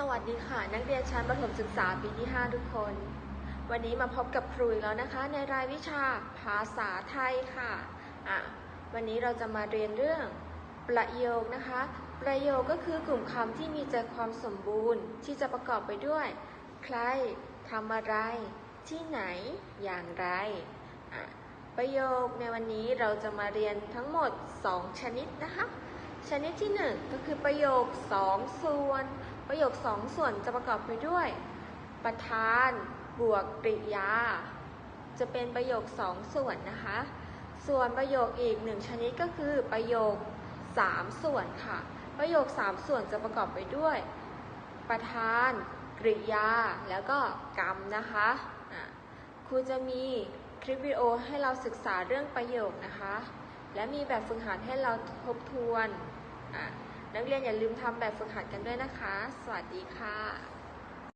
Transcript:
สวัสดีค่ะ นักเรียนชั้นประถมศึกษาปีที่ 5 ทุกคน วันนี้มาพบกับครูอีกแล้วนะคะ ในรายวิชาภาษาไทยค่ะอะ วันนี้เราจะมาเรียนเรื่อง ประโยคนะคะ ประโยคก็คือกลุ่มคำที่มีใจความสมบูรณ์ ที่จะประกอบไปด้วย ใครทำอะไร ที่ไหน อย่างไรอะประโยคในวันนี้เราจะมาเรียนทั้งหมด 2 ชนิดนะคะ ชนิดที่ 1 ก็คือประโยค 2 ส่วน ประโยค 2 ส่วนจะประกอบไปด้วย ประธานบวกกริยา จะเป็นประโยค 2 ส่วนนะคะ ส่วนประโยคอีกหนึ่งชนิดก็คือประโยค 3 ส่วนค่ะ ประโยค 3 ส่วนจะประกอบไปด้วย ประธานกริยา แล้วก็กรรมนะคะอะครูจะมีคลิปวิดีโอให้เราศึกษาเรื่องประโยคนะคะ และมีแบบฝึกหัดให้เราทบทวน นักเรียนอย่าลืมทำแบบฝึกหัดกันด้วยนะคะ สวัสดีค่ะ